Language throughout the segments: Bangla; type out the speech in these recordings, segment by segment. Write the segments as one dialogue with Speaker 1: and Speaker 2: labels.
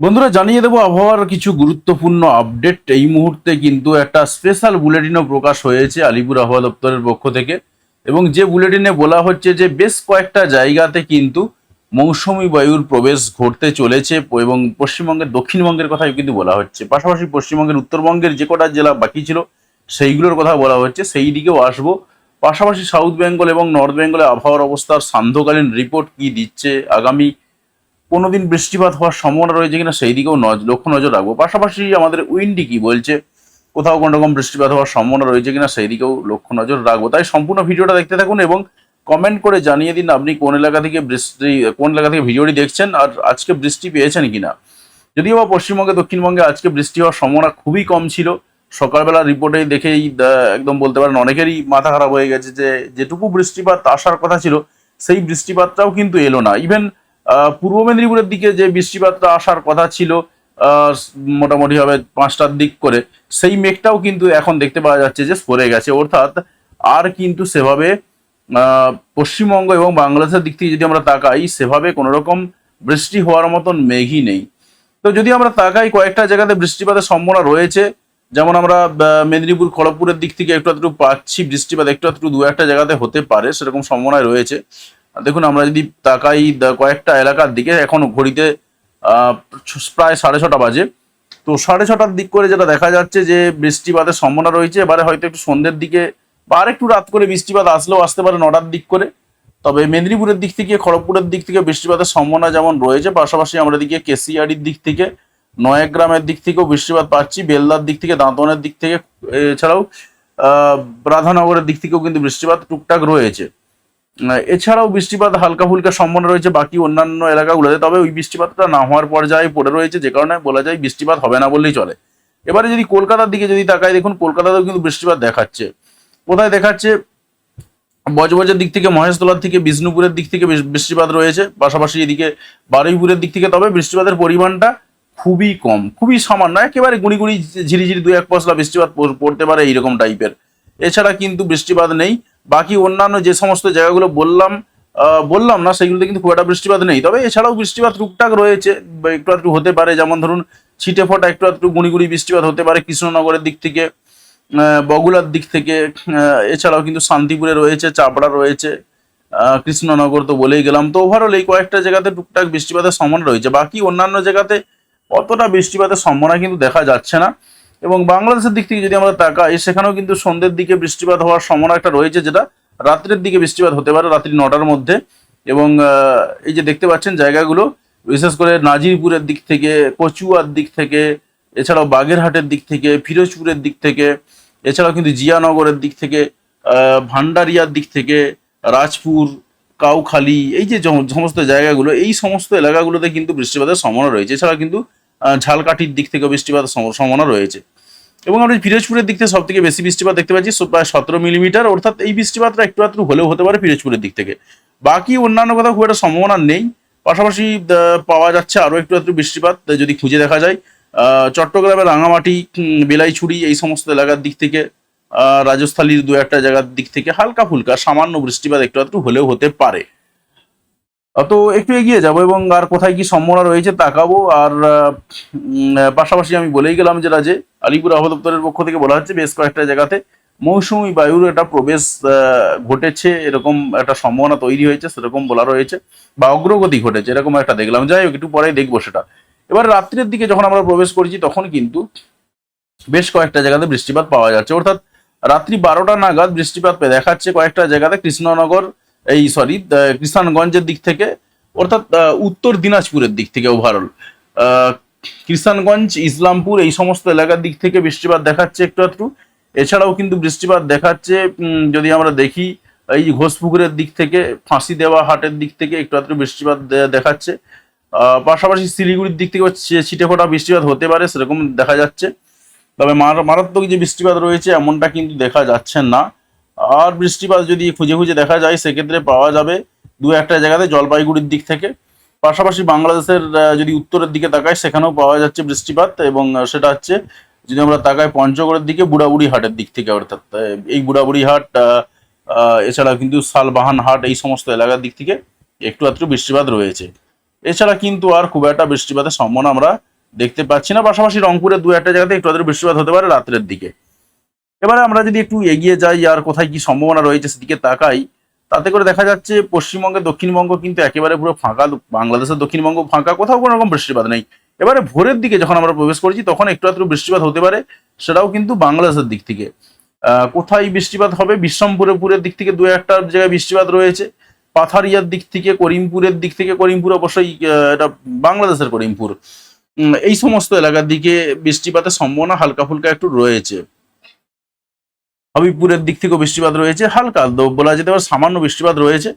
Speaker 1: বন্ধুরা, জানিয়ে দেবো আবহাওয়ার কিছু গুরুত্বপূর্ণ আপডেট। এই মুহূর্তে কিন্তু একটা স্পেশাল বুলেটিনও প্রকাশ হয়েছে আলিপুর আবহাওয়া দপ্তরের পক্ষ থেকে। এবং যে বুলেটিনে বলা হচ্ছে যে, বেশ কয়েকটা জায়গাতে কিন্তু মৌসুমি বায়ুর প্রবেশ ঘটতে চলেছে এবং পশ্চিমবঙ্গের, দক্ষিণবঙ্গের কথাই কিন্তু বলা হচ্ছে। পাশাপাশি পশ্চিমবঙ্গের, উত্তরবঙ্গের যে কটা জেলা বাকি ছিল, সেইগুলোর কথা বলা হচ্ছে। সেই দিকেও আসব। পাশাপাশি সাউথ বেঙ্গল এবং নর্থ বেঙ্গলে আবহাওয়ার অবস্থার সান্ধ্যকালীন রিপোর্ট কি দিচ্ছে? আগামী কোনোদিন বৃষ্টিপাত হওয়ার সম্ভাবনা রয়েছে কিনা সেই দিকেও নজ লক্ষ্য নজর রাখব। পাশাপাশি আমাদের উইন্ডি কি বলছে, কোথাও কোনো রকম বৃষ্টিপাত হওয়ার সম্ভাবনা রয়েছে কিনা সেই দিকেও লক্ষ্য নজর রাখব। তাই সম্পূর্ণ ভিডিওটা দেখতে থাকুন এবং কমেন্ট করে জানিয়ে দিন আপনি কোন এলাকা থেকে বৃষ্টি, কোন এলাকা থেকে ভিডিওটি দেখছেন আর আজকে বৃষ্টি পেয়েছেন কিনা। যদিও বা পশ্চিমবঙ্গে, দক্ষিণবঙ্গে আজকে বৃষ্টি হওয়ার সম্ভাবনা খুবই কম ছিল। সকালবেলা রিপোর্টে দেখেই একদম বলতে পারেন অনেকেরই মাথা খারাপ হয়ে গেছে যে, যেটুকু বৃষ্টিপাত আসার কথা ছিল, সেই বৃষ্টিপাতটাও কিন্তু এলো না। ইভেন পূর্ব মেদিনীপুরের দিকে যে বৃষ্টিপাতটা আসার কথা ছিল মোটামুটি হবে পাঁচটার দিক করে, সেই মেঘটাও কিন্তু এখন দেখতে পাওয়া যাচ্ছে যে সরে গেছে। অর্থাৎ আর কিন্তু সেভাবে পশ্চিমবঙ্গ এবং বাংলাদেশের দিক থেকে যদি আমরা তাকাই, সেভাবে কোনো রকম বৃষ্টি হওয়ার মতন মেঘই নেই। তো যদি আমরা তাকাই, কয়েকটা জায়গাতে বৃষ্টিপাতের সম্ভাবনা রয়েছে। যেমন আমরা মেদিনীপুর, খড়গপুরের দিক থেকে একটু একটু পাচ্ছি বৃষ্টিপাত, একটু একটু দু একটা জায়গাতে হতে পারে, সেরকম সম্ভাবনা রয়েছে। দেখুন, আমরা যদি তাকাই কয়েকটা এলাকার দিকে, এখন ঘড়িতে প্রায় সাড়ে ছটা বাজে। তো সাড়ে ছটার দিক করে যেটা দেখা যাচ্ছে যে বৃষ্টিপাতের সম্ভাবনা রয়েছে, এবারে হয়তো একটু সন্ধ্যের দিকে বা আর একটু রাত করে বৃষ্টিপাত আসলেও আসতে পারে নটার দিক করে। তবে মেদিনীপুরের দিক থেকে, খড়গপুরের দিক থেকে বৃষ্টিপাতের সম্ভাবনা যেমন রয়েছে, পাশাপাশি আমরা দিকে কেসিয়াড়ির দিক থেকে, নয়াগ্রামের দিক থেকেও বৃষ্টিপাত পাচ্ছি, বেলদার দিক থেকে দাঁতনের দিক থেকে, এছাড়াও রাধানগরের দিক থেকেও কিন্তু বৃষ্টিপাত টুকটাক রয়েছে। এছাড়াও বৃষ্টিপাত হালকা ফুলকা সম্ভাবনা রয়েছে বাকি অন্যান্য এলাকাগুলোতে, তবে ওই বৃষ্টিপাতটা না হওয়ার পর্যায়ে পড়ে রয়েছে, যে কারণে বলা যায় বৃষ্টিপাত হবে না বললেই চলে। এবারে যদি কলকাতার দিকে যদি তাকাই, দেখুন কলকাতাতেও কিন্তু বৃষ্টিপাত দেখাচ্ছে। কোথায় দেখাচ্ছে? বজবজের দিক থেকে, মহেশতলার থেকে, বিষ্ণুপুরের দিক থেকে বৃষ্টিপাত রয়েছে। পাশাপাশি এদিকে বারুইপুরের দিক থেকে, তবে বৃষ্টিপাতের পরিমাণটা খুবই কম, খুবই সামান্য, একেবারে গুড়ি গুড়ি ঝিরিঝিরি দু এক পশলা বৃষ্টিপাত পড়- পড়তে পারে এইরকম টাইপের এছাড়া কিন্তু বৃষ্টিপাত নেই। বাকি অন্যান্য যে সমস্ত জায়গাগুলো বললাম বললাম না, সেগুলোতে কিন্তু খুব একটা বৃষ্টিপাত নেই। তবে এছাড়াও বৃষ্টিপাত টুকটাক রয়েছে একটু একটু হতে পারে, যেমন ধরুন ছিটে ফোটা একটু একটু গুঁড়ি বৃষ্টিপাত হতে পারে কৃষ্ণনগরের দিক থেকে বগুলার দিক থেকে এছাড়াও কিন্তু শান্তিপুরে রয়েছে, চাপড়া রয়েছে কৃষ্ণনগর তো বলেই গেলাম। তো ওভারঅল এই কয়েকটা জায়গাতে টুকটাক বৃষ্টিপাতের সম্ভাবনা রয়েছে। বাকি অন্যান্য জায়গাতে অতটা বৃষ্টিপাতের সম্ভাবনা কিন্তু দেখা যাচ্ছে না। এবং বাংলাদেশের দিক থেকে যদি আমরা তাকাই, সেখানেও কিন্তু সন্ধ্যের দিকে বৃষ্টিপাত হওয়ার সম্ভাবনা একটা রয়েছে যেটা রাত্রের দিকে বৃষ্টিপাত হতে পারে, রাত্রি নটার মধ্যে। এবং এই যে দেখতে পাচ্ছেন জায়গাগুলো, বিশেষ করে নাজিরপুরের দিক থেকে, কচুয়ার দিক থেকে, এছাড়াও বাগেরহাটের দিক থেকে, ফিরোজপুরের দিক থেকে, এছাড়াও কিন্তু জিয়ানগরের দিক থেকে ভান্ডারিয়ার দিক থেকে, রাজপুর, কাউখালী, এই যে সমস্ত জায়গাগুলো, এই সমস্ত এলাকাগুলোতে কিন্তু বৃষ্টিপাতের সম্ভাবনা রয়েছে। এছাড়া কিন্তু ঝালকাঠির দিক থেকে বৃষ্টিপাতের সম্ভাবনা রয়েছে। এবং আমরা পিরোজপুরের দিক থেকে সব থেকে বেশি বৃষ্টিপাত দেখতে পাচ্ছি প্রায় সতেরো মিলিমিটার। অর্থাৎ এই বৃষ্টিপাতটা একটু একটু হলেও হতে পারে পিরোজপুরের দিক থেকে। বাকি অন্যান্য কোথাও খুব একটা সম্ভাবনা নেই। পাশাপাশি পাওয়া যাচ্ছে আরও একটু একটু বৃষ্টিপাত যদি খুঁজে দেখা যায় চট্টগ্রামের রাঙামাটি বেলাইছড়ি এই সমস্ত এলাকার দিক থেকে রাজস্থালীর দু একটা জায়গার দিক থেকে হালকা ফুলকা সামান্য বৃষ্টিপাত একটু একটু হলেও হতে পারে। তো একটু এগিয়ে যাব এবং আর কোথায় কি সম্ভাবনা রয়েছে তাকাবো। আর পাশাপাশি আমি বলেই গেলাম যেটা যে আলিপুর আবহাওয়া পক্ষ থেকে বলা হচ্ছে বেশ কয়েকটা জায়গাতে মৌসুমী বায়ুর একটা প্রবেশ ঘটেছে। এরকম একটা সম্ভাবনা তৈরি হয়েছে, সেরকম বলা রয়েছে বা অগ্রগতি ঘটেছে, এরকম একটা দেখলাম। যাই হোক, একটু পরেই দেখব সেটা। এবার রাত্রের দিকে যখন আমরা প্রবেশ করেছি, তখন কিন্তু বেশ কয়েকটা জায়গাতে বৃষ্টিপাত পাওয়া যাচ্ছে। অর্থাৎ রাত্রি বারোটা নাগাদ বৃষ্টিপাত দেখাচ্ছে কয়েকটা জায়গাতে। কৃষ্ণনগর এই সরি কৃষ্ণগঞ্জের দিক থেকে, অর্থাৎ উত্তর দিনাজপুরের দিক থেকে ওভারঅল কৃষ্ণগঞ্জ ইসলামপুর, এই সমস্ত এলাকার দিক থেকে বৃষ্টিপাত দেখাচ্ছে একটু একটু এছাড়াও কিন্তু বৃষ্টিপাত দেখাচ্ছে যদি আমরা দেখি, এই ঘোষপুকুরের দিক থেকে, ফাঁসি দেওয়া হাটের দিক থেকে একটু একটু বৃষ্টিপাত দেখাচ্ছে। পাশাপাশি শিলিগুড়ির দিক থেকে ছিটে ফোটা বৃষ্টিপাত হতে পারে, সেরকম দেখা যাচ্ছে। তবে মার- মারাত্মক যে বৃষ্টিপাত রয়েছে, এমনটা কিন্তু দেখা যাচ্ছে না। আর বৃষ্টিপাত যদি খুঁজে খুঁজে দেখা যায়, সেক্ষেত্রে পাওয়া যাবে দু একটা জায়গাতে জলপাইগুড়ির দিক থেকে। পাশাপাশি বাংলাদেশের যদি উত্তরের দিকে তাকাই, সেখানেও পাওয়া যাচ্ছে বৃষ্টিপাত এবং সেটা হচ্ছে যদি আমরা তাকাই পঞ্চগড়ের দিকে বুড়াবুড়ি হাটের দিক থেকে অর্থাৎ এই বুড়াবুড়ি হাট এছাড়া কিন্তু শালবাহান হাট এই সমস্ত এলাকার দিক থেকে একটু আধটু বৃষ্টিপাত রয়েছে। এছাড়া কিন্তু আর খুব একটা বৃষ্টিপাতের সম্ভাবনা আমরা দেখতে পাচ্ছি না। পাশাপাশি রংপুরের দু একটা জায়গাতে একটু আধটু বৃষ্টিপাত হতে পারে রাত্রের দিকে। এবারে আমরা যদি একটু এগিয়ে যাই আর কোথায় কি সম্ভাবনা রয়েছে সেদিকে তাকাই, তাতে করে দেখা যাচ্ছে পশ্চিমবঙ্গে, দক্ষিণবঙ্গ কিন্তু একেবারে পুরো ফাঁকা, বাংলাদেশের দক্ষিণবঙ্গ ফাঁকা, কোথাও কোনো রকম বৃষ্টিপাত নেই। এবারে ভোরের দিকে যখন আমরা প্রবেশ করছি, তখন একটু আধটু বৃষ্টিপাত হতে পারে, সেটাও কিন্তু বাংলাদেশের দিক থেকে। কোথায় বৃষ্টিপাত হবে? বিশ্বমপুরের দিক থেকে দু একটা জায়গায় বৃষ্টিপাত রয়েছে। পাথারিয়ার দিক থেকে, করিমপুরের দিক থেকে, করিমপুর অবশ্যই এটা বাংলাদেশের করিমপুর। এই সমস্ত এলাকার দিকে বৃষ্টিপাতের সম্ভাবনা হালকা ফুলকা একটু রয়েছে। হবিবপুরের দিক থেকেও বৃষ্টিপাত রয়েছে, হালকা বলা যেতে পারে সামান্য বৃষ্টিপাত রয়েছে।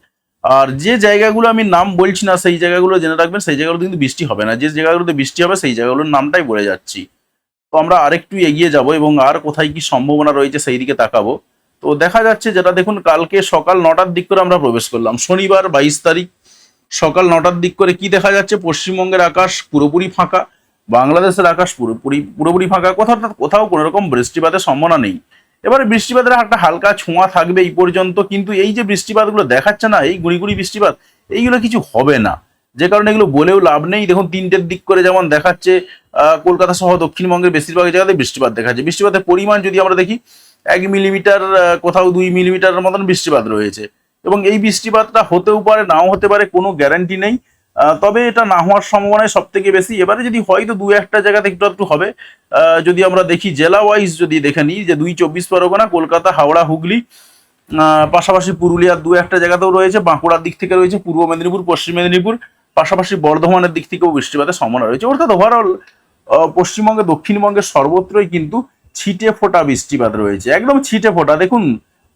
Speaker 1: আর যে জায়গাগুলো আমি নাম বলছি না, সেই জায়গাগুলো জেনে রাখবেন, সেই জায়গাগুলো কিন্তু বৃষ্টি হবে না। যে জায়গাগুলোতে বৃষ্টি হবে, সেই জায়গাগুলোর নামটাই বলে যাচ্ছি। তো আমরা আরেকটু এগিয়ে যাব এবং আর কোথায় কি সম্ভাবনা রয়েছে সেই দিকে তাকাবো। তো দেখা যাচ্ছে যেটা দেখুন, কালকে সকাল নটার দিক করে আমরা প্রবেশ করলাম। শনিবার বাইশ তারিখ সকাল নটার দিক করে কি দেখা যাচ্ছে? পশ্চিমবঙ্গের আকাশ পুরোপুরি ফাঁকা, বাংলাদেশের আকাশ পুরোপুরি পুরোপুরি ফাঁকা। কোথাও কোথাও কোনো রকম বৃষ্টিপাতের সম্ভাবনা নেই। এবারে বৃষ্টিপাতের একটা হালকা ছোঁয়া থাকবে এই পর্যন্ত, কিন্তু এই যে বৃষ্টিপাতগুলো দেখাচ্ছে না, এই গুড়ি গুড়ি বৃষ্টিপাত, এইগুলো কিছু হবে না। যে কারণে এগুলো বলেও লাভ নেই। দেখুন, তিনটের দিক করে যেমন দেখাচ্ছে কলকাতা সহ দক্ষিণবঙ্গের বেশিরভাগ জায়গাতে বৃষ্টিপাত দেখাচ্ছে। বৃষ্টিপাতের পরিমাণ যদি আমরা দেখি, এক মিলিমিটার কোথাও দুই মিলিমিটারের মতন বৃষ্টিপাত রয়েছে। এবং এই বৃষ্টিপাতটা হতেও পারে, নাও হতে পারে, কোনো গ্যারান্টি নেই। তবে এটা না হওয়ার সম্ভাবনায় সব থেকে বেশি। এবারে যদি হয়তো দু একটা জায়গাতে একটু একটু হবে। যদি আমরা দেখি জেলা ওয়াইজ যদি দেখে নিই যে দুই চব্বিশ পরগনা, কলকাতা, হাওড়া, হুগলি পাশাপাশি পুরুলিয়ার দু একটা জায়গাতেও রয়েছে। বাঁকুড়ার দিক থেকে রয়েছে পূর্ব মেদিনীপুর, পশ্চিম মেদিনীপুর, পাশাপাশি বর্ধমানের দিক থেকেও বৃষ্টিপাতের সম্ভাবনা রয়েছে। অর্থাৎ ওভারঅল পশ্চিমবঙ্গে দক্ষিণবঙ্গের সর্বত্রই কিন্তু ছিটে ফোটা বৃষ্টিপাত রয়েছে। একদম ছিটে ফোটা। দেখুন,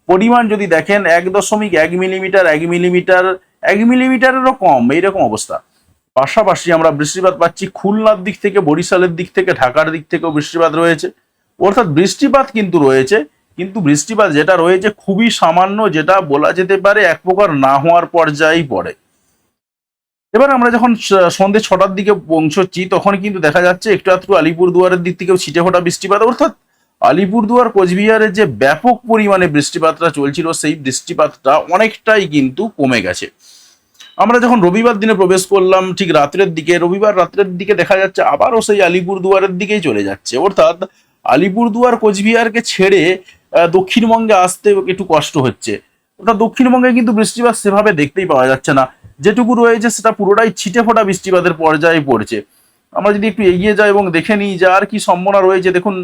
Speaker 1: পরিমাণ যদি দেখেন, এক দশমিক এক মিলিমিটার এক মিলিমিটার এক মিলিমিটারেরও কম, এইরকম অবস্থা। পাশাপাশি আমরা বৃষ্টিপাত পাচ্ছি, খুলনার দিক থেকে, বরিশালের দিক থেকে, ঢাকার দিক থেকেও বৃষ্টিপাত রয়েছে। অর্থাৎ বৃষ্টিপাত কিন্তু রয়েছে, কিন্তু বৃষ্টিপাত যেটা রয়েছে খুবই সামান্য, যেটা বলা যেতে পারে এক প্রকার না হওয়ার পর্যায়েই পড়ে। এবার আমরা যখন সন্ধ্যে ছটার দিকে পৌঁছচ্ছি, তখন কিন্তু দেখা যাচ্ছে একটু আধটু আলিপুর দুয়ারের দিক থেকেও ছিটে ফোটা বৃষ্টিপাত। অর্থাৎ আলিপুরদুয়ার, কোচবিহারে যে ব্যাপক পরিমাণে বৃষ্টিপাতটা চলছিল, সেই বৃষ্টিপাতটা অনেকটাই কিন্তু কমে গেছে। আমরা যখন রবিবার দিনে প্রবেশ করলাম, ঠিক রাত্রের দিকে, রবিবার রাত্রের দিকে দেখা যাচ্ছে আবারও সেই আলিপুর দুয়ারের দিকেই চলে যাচ্ছে। অর্থাৎ আলিপুর দুয়ার কোচবিহারকে ছেড়ে দক্ষিণবঙ্গে আসতে একটু কষ্ট হচ্ছে। অর্থাৎ দক্ষিণবঙ্গে কিন্তু বৃষ্টিপাত সেভাবে দেখতেই পাওয়া যাচ্ছে না। যেটুকু রয়েছে সেটা পুরোটাই ছিটে ফোটা বৃষ্টিপাতের পর্যায়ে পড়ছে। আমরা যদি একটু এগিয়ে যাই এবং দেখে নিই যে আর কি সম্ভাবনা রয়েছে, দেখুন,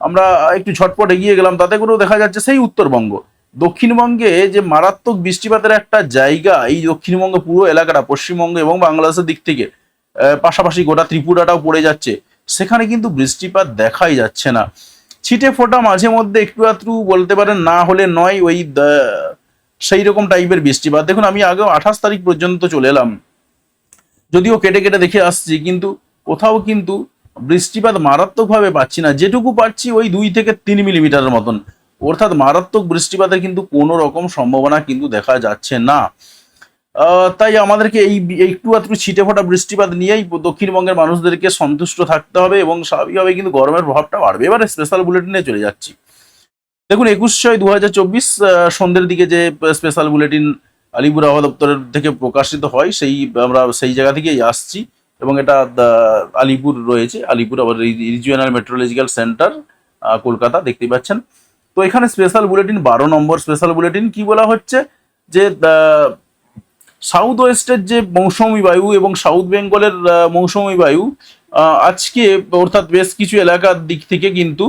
Speaker 1: আমরা একটু ঝটপট এগিয়ে গেলাম, তাতে করেও দেখা যাচ্ছে সেই উত্তরবঙ্গ। দক্ষিণবঙ্গে যে মারাত্মক বৃষ্টিপাতের একটা জায়গা, এই দক্ষিণবঙ্গ পুরো এলাকাটা, পশ্চিমবঙ্গ এবং বাংলাদেশের দিক থেকে পাশাপাশি গোটা ত্রিপুরাটাও পড়ে যাচ্ছে, সেখানে কিন্তু বৃষ্টিপাত দেখাই যাচ্ছে না। ছিটে ফোটা মাঝে মধ্যে একটু আধটু বলতে পারেন, না হলে নয়, ওই সেই রকম টাইপের বৃষ্টিপাত। দেখুন, আমি আগেও আঠাশ তারিখ পর্যন্ত চলে এলাম, যদিও কেটে কেটে দেখে আসছি, কিন্তু কোথাও কিন্তু বৃষ্টিপাত মারাত্মকভাবে পাচ্ছি না। যেটুকু পাচ্ছি ওই দুই থেকে তিন মিলিমিটারের মতন। অর্থাৎ মারাত্মক বৃষ্টিপাতের কিন্তু কোনো রকম সম্ভাবনা কিন্তু দেখা যাচ্ছে না। তাই আমাদেরকে এই একটু আধটু ছিটে ফোটা বৃষ্টিপাত নিয়েই দক্ষিণবঙ্গের মানুষদেরকে সন্তুষ্ট থাকতে হবে এবং স্বাভাবিকভাবে কিন্তু গরমের প্রভাবটা বাড়বে। এবারে স্পেশাল বুলেটিনে চলে যাচ্ছি। দেখুন, একুশ ছয় দু হাজার চব্বিশ সন্ধ্যের দিকে যে স্পেশাল বুলেটিন আলিপুর আবহাওয়া দপ্তরের থেকে প্রকাশিত হয়, সেই, আমরা সেই জায়গা থেকেই আসছি এবং এটা আলিপুর রয়েছে। আলিপুর আবার রিজিওনাল মেট্রোলজিক্যাল সেন্টার কলকাতা, দেখতেই পাচ্ছেন। তো এখানে স্পেশাল বুলেটিন বারো নম্বর স্পেশাল বুলেটিন কি বলা হচ্ছে? যে সাউথ ওয়েস্টের যে মৌসুমী বায়ু এবং সাউথ বেঙ্গলের মৌসুমী বায়ু আজকে অর্থাৎ বেশ কিছু এলাকার দিক থেকে কিন্তু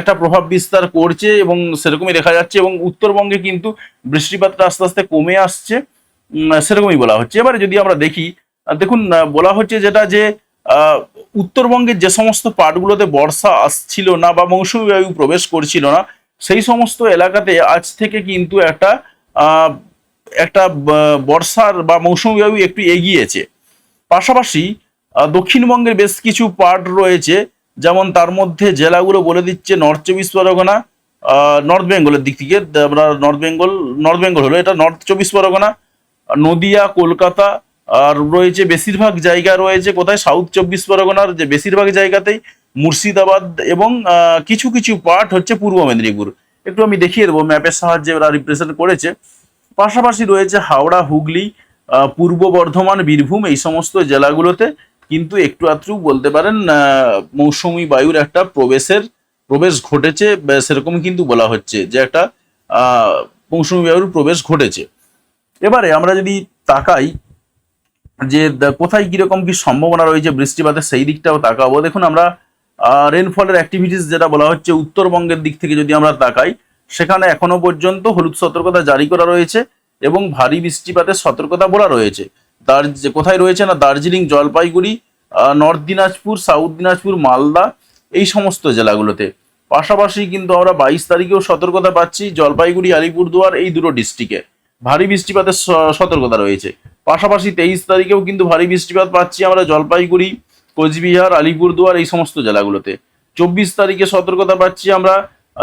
Speaker 1: একটা প্রভাব বিস্তার করছে এবং সেরকমই দেখা যাচ্ছে এবং উত্তরবঙ্গে কিন্তু বৃষ্টিপাতটা আস্তে আস্তে কমে আসছে। সেরকমই বলা হচ্ছে। এবারে যদি আমরা দেখি দেখুন বলা হচ্ছে যেটা যে উত্তরবঙ্গের যে সমস্ত পার্টগুলোতে বর্ষা আসছিল না বা মৌসুমী বায়ু প্রবেশ করছিল না, সেই সমস্ত এলাকাতে আজ থেকে কিন্তু একটা একটা বর্ষার বা মৌসুমী বায়ু একটু এগিয়েছে। পাশাপাশি দক্ষিণবঙ্গের বেশ কিছু পার্ট রয়েছে, যেমন তার মধ্যে জেলাগুলো বলে দিচ্ছে নর্থ চব্বিশ পরগনা নর্থ বেঙ্গলের দিক থেকে, আমরা নর্থ বেঙ্গল নর্থ বেঙ্গল হলো, এটা নর্থ চব্বিশ পরগনা, নদিয়া, কলকাতা আর রয়েছে বেশিরভাগ জায়গা রয়েছে কোথায়? সাউথ চব্বিশ পরগনার যে বেশিরভাগ জায়গাতেই মুর্শিদাবাদ এবং কিছু কিছু পার্ট হচ্ছে পূর্ব মেদিনীপুর। একটু আমি দেখিয়ে দেবো ম্যাপের সাহায্যে ওরা রিপ্রেজেন্ট করেছে। পাশাপাশি রয়েছে হাওড়া, হুগলি পূর্ব বর্ধমান, বীরভূম এই সমস্ত জেলাগুলোতে। কিন্তু একটু আধটু বলতে পারেন মৌসুমী বায়ুর একটা প্রবেশের, প্রবেশ ঘটেছে সেরকম কিন্তু বলা হচ্ছে যে একটা মৌসুমী বায়ুর প্রবেশ ঘটেছে। এবারে আমরা যদি তাকাই যে কোথায় কীরকম কি সম্ভাবনা রয়েছে বৃষ্টিপাতের সেই দিকটাও তাকাবো। দেখুন আমরা রেনফলের অ্যাক্টিভিটিস যেটা বলা হচ্ছে উত্তরবঙ্গের দিক থেকে যদি আমরা তাকাই, সেখানে এখনও পর্যন্ত হলুদ সতর্কতা জারি করা রয়েছে এবং ভারী বৃষ্টিপাতের সতর্কতা বলা রয়েছে। যে কোথায় রয়েছে না, দার্জিলিং, জলপাইগুড়ি নর্থ দিনাজপুর সাউথ দিনাজপুর, মালদা, এই সমস্ত জেলাগুলোতে। পাশাপাশি কিন্তু আমরা বাইশ তারিখেও সতর্কতা পাচ্ছি জলপাইগুড়ি, আলিপুরদুয়ার, এই দুটো ডিস্ট্রিক্টে ভারী বৃষ্টিপাতের সতর্কতা রয়েছে। পাশাপাশি তেইশ তারিখেও কিন্তু ভারী বৃষ্টিপাত পাচ্ছি আমরা জলপাইগুড়ি, কোচবিহার, আলিপুরদুয়ার, এই সমস্ত জেলাগুলোতে। চব্বিশ তারিখে সতর্কতা পাচ্ছি আমরা,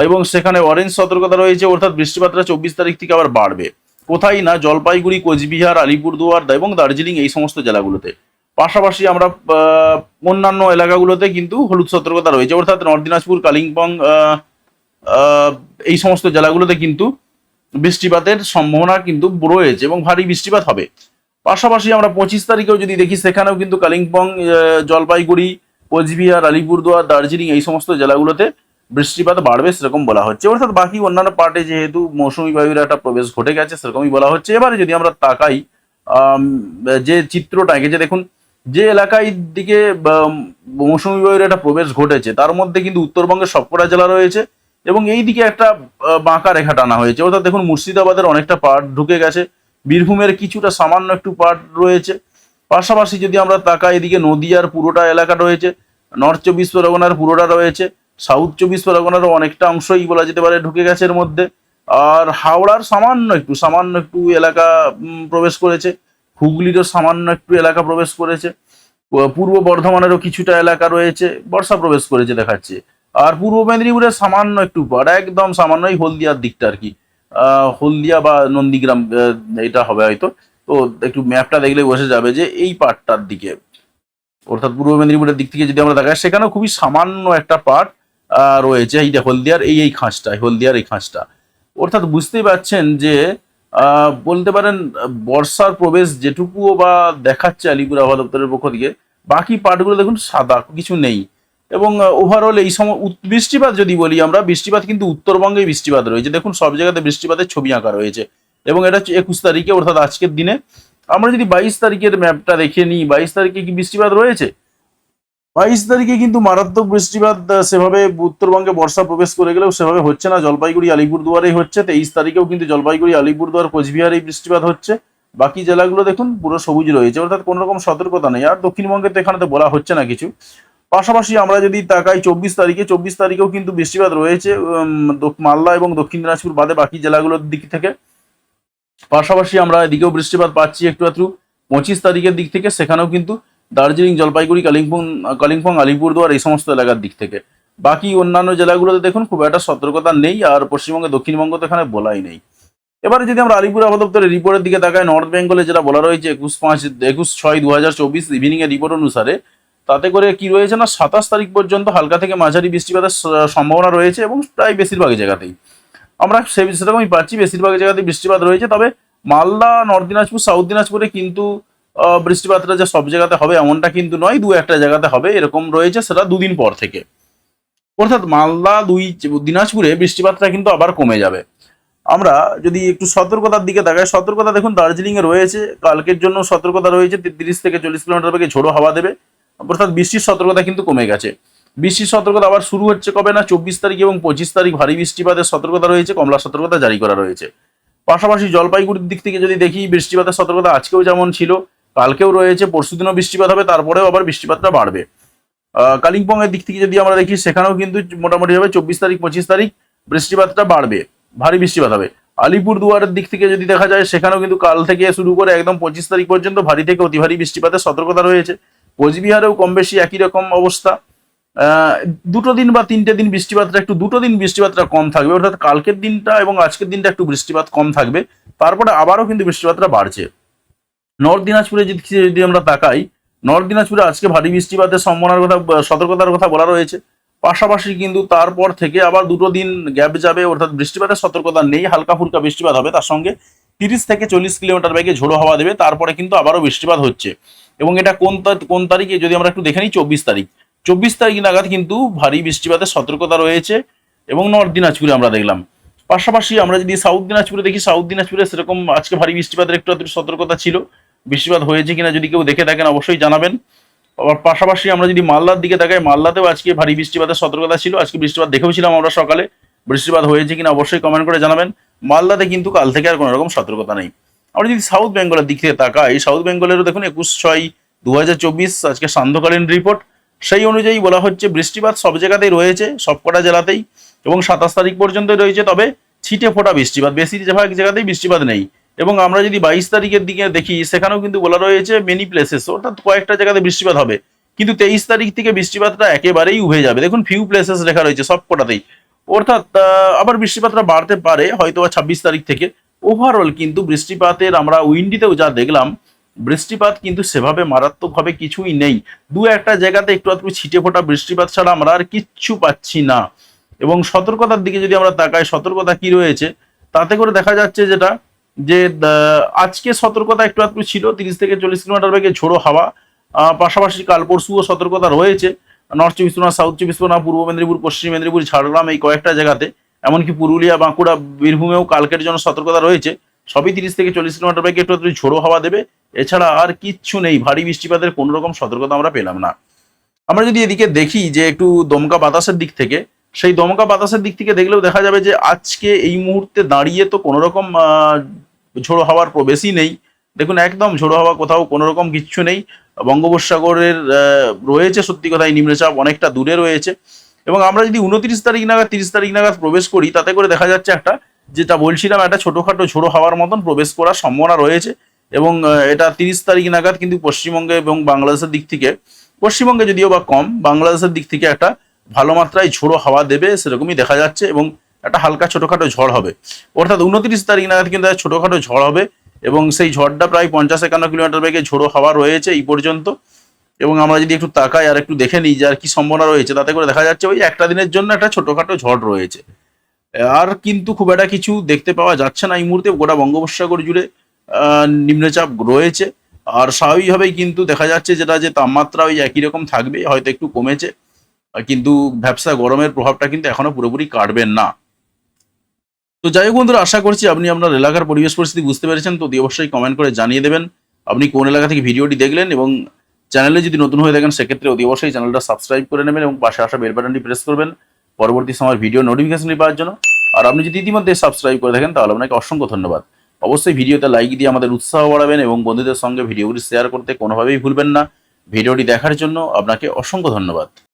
Speaker 1: এবং সেখানে অরেঞ্জ সতর্কতা রয়েছে, অর্থাৎ বৃষ্টিপাতটা চব্বিশ তারিখ থেকে আবার বাড়বে। কোথায় না, জলপাইগুড়ি, কোচবিহার, আলিপুরদুয়ার এবং দার্জিলিং, এই সমস্ত জেলাগুলোতে। পাশাপাশি আমরা অন্যান্য এলাকাগুলোতে কিন্তু হলুদ সতর্কতা রয়েছে, অর্থাৎ নর্থ দিনাজপুর, কালিম্পং এই সমস্ত জেলাগুলোতে কিন্তু বৃষ্টিপাতের সম্ভাবনা কিন্তু রয়েছে এবং ভারী বৃষ্টিপাত হবে। পাশাপাশি আমরা পঁচিশ তারিখেও যদি দেখি, সেখানেও কিন্তু কালিম্পং জলপাইগুড়ি, কোচবিহার, আলিপুরদুয়ার, দার্জিলিং এই সমস্ত জেলাগুলোতে বৃষ্টিপাত বাড়বে সেরকম বলা হচ্ছে। অর্থাৎ বাকি অন্যান্য পার্টে যেহেতু মৌসুমী বায়ুর একটা প্রবেশ ঘটে গেছে, সেরকমই বলা হচ্ছে। এবারে যদি আমরা তাকাই যে চিত্রটা এঁকেছে দেখুন, যে এলাকায় দিকে মৌসুমী বায়ুর একটা প্রবেশ ঘটেছে, তার মধ্যে কিন্তু উত্তরবঙ্গের সবকটা জেলা রয়েছে। এবং এই দিকে একটা বাঁকা রেখা টানা হয়েছে। অর্থাৎ দেখুন, মুর্শিদাবাদের অনেকটা পার্ট ঢুকে গেছে। বীরভূমের কিছুটা সামান্য একটু পার্ট রয়েছে। পাশাপাশি যদি আমরা তাকাই, এদিকে নদিয়ার পুরোটা এলাকা রয়েছে, নর্থ চব্বিশ পরগনার পুরোটা রয়েছে, সাউথ চব্বিশ পরগনারও অনেকটা অংশই বলা যেতে পারে ঢুকে গেছে এর মধ্যে। আর হাওড়ার সামান্য একটু সামান্য একটু এলাকা প্রবেশ করেছে। হুগলিরও সামান্য একটু এলাকা প্রবেশ করেছে। পূর্ব বর্ধমানেরও কিছুটা এলাকা রয়েছে। বর্ষা প্রবেশ করেছে দেখাচ্ছে। আর পূর্ব মেদিনীপুরের সামান্য একটু পার একদম সামান্য এই হলদিয়ার দিকটা আর কি। হলদিয়া বা নন্দীগ্রাম এটা হবে হয়তো। তো একটু ম্যাপটা দেখলে বসে যাবে যে এই পার্টটার দিকে। অর্থাৎ পূর্ব মেদিনীপুরের দিক থেকে যদি আমরা দেখাই, সেখানেও খুবই সামান্য একটা পার্ট রয়েছে। এইটা হলদিয়ার, এই এই খাঁজটা হলদিয়ার এই খাঁজটা। অর্থাৎ বুঝতেই পারছেন যে বলতে পারেন, বর্ষার প্রবেশ যেটুকুও বা দেখাচ্ছে আলিপুর আবহাওয়া দপ্তরের পক্ষ থেকে, বাকি পার্টগুলো দেখুন সাদা, কিছু নেই। এবং ওভারঅল এই সময় বৃষ্টিপাত যদি বলি আমরা, বৃষ্টিপাত কিন্তু উত্তরবঙ্গে বৃষ্টিপাত রয়েছে। দেখুন, সব জায়গাতে বৃষ্টিপাতের ছবি আঁকা রয়েছে। এবং এটা হচ্ছে একুশ তারিখে, অর্থাৎ আজকের দিনে। আমরা যদি বাইশ তারিখের ম্যাপটা দেখে নিই, বাইশ তারিখে কি বৃষ্টিপাত রয়েছে? বাইশ তারিখে কিন্তু মারাত্মক বৃষ্টিপাত সেভাবে উত্তরবঙ্গে বর্ষা প্রবেশ করে গেলেও সেভাবে হচ্ছে না। জলপাইগুড়ি, আলিপুরদুয়ারেই হচ্ছে। তেইশ তারিখেও কিন্তু জলপাইগুড়ি, আলিপুরদুয়ার, কোচবিহারেই বৃষ্টিপাত হচ্ছে। বাকি জেলাগুলো দেখুন, পুরো সবুজ রয়েছে। অর্থাৎ কোনো রকম সতর্কতা নেই। আর দক্ষিণবঙ্গে তো এখানে তো বলা হচ্ছে না কিছু। পাশাপাশি আমরা যদি তাকাই চব্বিশ তারিখে, চব্বিশ তারিখেও কিন্তু বৃষ্টিপাত রয়েছে মালদা এবং দক্ষিণ দিনাজপুর বাদে বাকি জেলাগুলোর দিক থেকে। পাশাপাশি আমরা এদিকেও বৃষ্টিপাত পাচ্ছি একটু একটু পঁচিশ তারিখের দিক থেকে সেখানেও কিন্তু দার্জিলিং, জলপাইগুড়ি, কালিম্পং কালিম্পং, আলিপুরদুয়ার এই সমস্ত এলাকার দিক থেকে। বাকি অন্যান্য জেলাগুলোতে দেখুন, খুব একটা সতর্কতা নেই আর পশ্চিমবঙ্গে, দক্ষিণবঙ্গ তো এখানে বলাই নেই। এবারে যদি আমরা আলিপুর আবহাওয়া দপ্তরের রিপোর্টের দিকে তাকাই, নর্থ বেঙ্গলে যেটা বলা রয়েছে, একুশ পাঁচ, একুশ ছয় দু হাজার চব্বিশ ইভিনিং এর রিপোর্ট অনুসারে তাতে করে কি রয়েছে না, সাতাশ তারিখ পর্যন্ত হালকা থেকে মাঝারি বৃষ্টিপাতের সম্ভাবনা রয়েছে এবং প্রায় বেশিরভাগ জায়গাতেই। আমরা সে সেরকমই পাচ্ছি, বেশিরভাগ জায়গাতেই বৃষ্টিপাত রয়েছে, তবে মালদা, নর্থ দিনাজপুর, সাউথ দিনাজপুরে কিন্তু বৃষ্টিপাতটা যে সব জায়গাতে হবে এমনটা কিন্তু নয়, দু একটা জায়গাতে হবে, এরকম রয়েছে সেটা দুদিন পর থেকে। অর্থাৎ মালদা, দুই, দিনাজপুরে বৃষ্টিপাতটা কিন্তু আবার কমে যাবে। আমরা যদি একটু সতর্কতার দিকে তাকাই, সতর্কতা দেখুন, দার্জিলিংয়ে রয়েছে, কালকের জন্য সতর্কতা রয়েছে তিরিশ থেকে চল্লিশ কিলোমিটার বেগে ঝোড়ো হাওয়া দেবে। অর্থাৎ বৃষ্টির সতর্কতা কিন্তু কমে গেছে। বৃষ্টির সতর্কতা আবার শুরু হচ্ছে কবে না? চব্বিশ তারিখ এবং পঁচিশ তারিখ ভারী বৃষ্টিপাতের সতর্কতা রয়েছে কমলা সতর্কতা জারি করা রয়েছে। পাশাপাশি জলপাইগুড়ির দিক থেকে যদি দেখি বৃষ্টিপাতের সতর্কতা আজকেও যেমন ছিল কালকেও রয়েছে পরশুদিনও বৃষ্টিপাত হবে তারপরেও আবার বৃষ্টিপাতটা বাড়বে। আহ, কালিম্পংয়ের দিক থেকে যদি আমরা দেখি সেখানেও কিন্তু মোটামুটি হবে চব্বিশ তারিখ পঁচিশ তারিখ বৃষ্টিপাতটা বাড়বে ভারী বৃষ্টিপাত হবে। আলিপুর দুয়ারের দিক থেকে যদি দেখা যায় সেখানেও কিন্তু কাল থেকে শুরু করে একদম পঁচিশ তারিখ পর্যন্ত ভারী থেকে অতি ভারী বৃষ্টিপাতের সতর্কতা রয়েছে। কোচবিহারেও কম বেশি একই রকম অবস্থা। দুটো দিন বা তিনটে দিন বৃষ্টিপাতটা একটু, দুটো দিন বৃষ্টিপাতটা কম থাকবে, অর্থাৎ কালকের দিনটা এবং আজকের দিনটা একটু বৃষ্টিপাত কম থাকবে। তারপরে আবারও কিন্তু বৃষ্টিপাতটা বাড়ছে। নর্থ দিনাজপুরে যদি আমরা তাকাই, নর্থ দিনাজপুরে আজকে ভারী বৃষ্টিপাতের সম্ভাবনার কথা, সতর্কতার কথা বলা রয়েছে। পাশাপাশি কিন্তু তারপর থেকে আবার দুটো দিন গ্যাপ যাবে, অর্থাৎ বৃষ্টিপাতের সতর্কতা নেই হালকা ফুলকা বৃষ্টিপাত হবে। তার সঙ্গে তিরিশ থেকে চল্লিশ কিলোমিটার বেগে ঝোড়ো হাওয়া দেবে, তারপরে কিন্তু আবারও বৃষ্টিপাত হচ্ছে। এবং এটা কোন কোন তারিখে, যদি আমরা একটু দেখে নিই, চব্বিশ তারিখ। চব্বিশ তারিখ নাগাদ কিন্তু ভারী বৃষ্টিপাতের সতর্কতা রয়েছে এবং নর্থ দিনাজপুরে আমরা দেখলাম। পাশাপাশি আমরা যদি সাউথ দিনাজপুরে দেখি, সাউথ দিনাজপুরে সেরকম আজকে ভারী বৃষ্টিপাতের একটু সতর্কতা ছিল। বৃষ্টিপাত হয়েছে কিনা যদি কেউ দেখে থাকেন, অবশ্যই জানাবেন। আবার পাশাপাশি আমরা যদি মালদার দিকে তাকাই, মালদাতেও আজকে ভারী বৃষ্টিপাতের সতর্কতা ছিল। আজকে বৃষ্টিপাত দেখেও ছিলাম আমরা সকালে। বৃষ্টিপাত হয়েছে কিনা অবশ্যই কমেন্ট করে জানাবেন। মালদাতে কিন্তু কাল থেকে আর কোনো রকম সতর্কতা নেই। আমরা যদি সাউথ বেঙ্গলের দিক থেকে তাকাই সাউথ বেঙ্গলেরও দেখুন একুশ ছয় দু আজকে সান্ধ্যকালীন রিপোর্ট সেই অনুযায়ী বলা হচ্ছে বৃষ্টিপাত সব জায়গাতেই রয়েছে, সবকটা জেলাতেই, এবং সাতাশ তারিখ পর্যন্ত রয়েছে, তবে ছিটে ফোটা বৃষ্টিপাত। বেশি ভাগ জায়গাতেই বৃষ্টিপাত নেই। এবং আমরা যদি বাইশ তারিখের দিকে দেখি, সেখানেও কিন্তু বলা রয়েছে মেনি প্লেসেস অর্থাৎ কয়েকটা জায়গাতে বৃষ্টিপাত হবে। কিন্তু তেইশ তারিখ থেকে বৃষ্টিপাতটা একেবারেই উভে যাবে। দেখুন ফিউ প্লেসেস লেখা রয়েছে সব কটাতেই অর্থাৎ আবার বৃষ্টিপাতটা বাড়তে পারে হয়তো বা ছাব্বিশ তারিখ থেকে। ওভারঅল কিন্তু বৃষ্টিপাতের আমরা উইন্ডিতেও যা দেখলাম, বৃষ্টিপাত কিন্তু সেভাবে মারাত্মকভাবে কিছুই নেই। দু একটা জায়গাতে একটু আধটু ছিটে ফোটা বৃষ্টিপাত ছাড়া আমরা আর কিচ্ছু পাচ্ছি না। এবং সতর্কতার দিকে যদি আমরা তাকাই, সতর্কতা কি রয়েছে? তাতে করে দেখা যাচ্ছে যেটা, যে আজকে সতর্কতা একটু আধটু ছিল, তিরিশ থেকে চল্লিশ কিলোমিটার বেগে ঝোড়ো হাওয়া। পাশাপাশি কাল পরশুও সতর্কতা রয়েছে। নর্থ চব্বিশ পরগনা, সাউথ চব্বিশ পরগনা, পূর্ব মেদিনীপুর, পশ্চিম মেদিনীপুর, ঝাড়গ্রাম এই কয়েকটা জায়গাতে। এমনকি পুরুলিয়া, বাঁকুড়া, বীরভূমেও কালকের জন্য সতর্কতা রয়েছে। সবই তিরিশ থেকে চল্লিশ কিলোমিটার বেগে একটু ঝোড়ো হাওয়া দেবে। এছাড়া আর কিচ্ছু নেই, ভারী বৃষ্টিপাতের কোনো রকম সতর্কতা আমরা পেলাম না। আমরা যদি এদিকে দেখি যে একটু দমকা বাতাসের দিক থেকে, সেই দমকা বাতাসের দিক থেকে দেখলেও দেখা যাবে যে আজকে এই মুহূর্তে দাঁড়িয়ে তো কোনো রকম ঝোড়ো হাওয়ার প্রবেশই নেই। দেখুন, একদম ঝোড়ো হাওয়া কোথাও কোনো রকম কিচ্ছু নেই। বঙ্গোপসাগরের রয়েছে সত্যি কথা এই নিম্নচাপ, অনেকটা দূরে রয়েছে। এবং আমরা যদি উনত্রিশ তারিখ নাগাদ, তিরিশ তারিখ নাগাদ প্রবেশ করি, তাতে করে দেখা যাচ্ছে একটা, যেটা বলছিলাম, একটা ছোটোখাটো ঝোড়ো হাওয়ার মতন প্রবেশ করার সম্ভাবনা রয়েছে। এবং এটা তিরিশ তারিখ নাগাদ কিন্তু পশ্চিমবঙ্গে এবং বাংলাদেশের দিক থেকে, পশ্চিমবঙ্গে যদিও বা কম, বাংলাদেশের দিক থেকে একটা ভালো মাত্রায় ঝোড়ো হাওয়া দেবে, সেরকমই দেখা যাচ্ছে এবং একটা হালকা ছোটোখাটো ঝড় হবে। অর্থাৎ উনত্রিশ তারিখ নাগাদ কিন্তু ছোটোখাটো ঝড় হবে এবং সেই ঝড়টা প্রায় পঞ্চাশ একান্ন কিলোমিটার বেগে ঝোড়ো হাওয়া রয়েছে এই পর্যন্ত। এবং আমরা যদি একটু তাকাই আর একটু দেখে নিই যে আর কি সম্ভাবনা রয়েছে, তাতে করে দেখা যাচ্ছে ওই একটা দিনের জন্য একটা ছোটোখাটো ঝড় রয়েছে। আর কিন্তু খুব একটা কিছু দেখতে পাওয়া যাচ্ছে না এই মুহূর্তে, গোটা বঙ্গোপসাগর জুড়ে নিম্নচাপ রয়েছে। আর স্বাভাবিকভাবেই কিন্তু দেখা যাচ্ছে যেটা যে তাপমাত্রা ওই একই রকম থাকবে, হয়তো একটু কমেছে কিন্তু ভ্যাবসা গরমের প্রভাবটা কিন্তু এখনও পুরোপুরি কাটবেন না। তো যাই হোক বন্ধুরা, আশা করছি আপনি আপনার এলাকার পরিবেশ পরিস্থিতি বুঝতে পেরেছেন। তো অবশ্যই কমেন্ট করে জানিয়ে দেবেন। আপনি কোন এলাকা থেকে ভিডিওটি দেখলেন এবং চ্যানেলে যদি নতুন হয়ে থাকেন, সেক্ষেত্রে অতি অবশ্যই চ্যানেলটা সাবস্ক্রাইব করে নেবেন এবং পাশে আসা বেল বাটনটি প্রেস করবেন। পরবর্তী সময় ভিডিও নোটিফিকেশনটি পাওয়ার জন্য। আর আপনি যদি ইতিমধ্যে সাবস্ক্রাইব করে থাকেন, তাহলে আপনাকে অসংখ্য ধন্যবাদ। অবশ্যই ভিডিওতে লাইক দিয়ে আমাদের উৎসাহ বাড়াবেন এবং বন্ধুদের সঙ্গে ভিডিওগুলি শেয়ার করতে কোনোভাবেই ভুলবেন না। ভিডিওটি দেখার জন্য আপনাকে অসংখ্য ধন্যবাদ।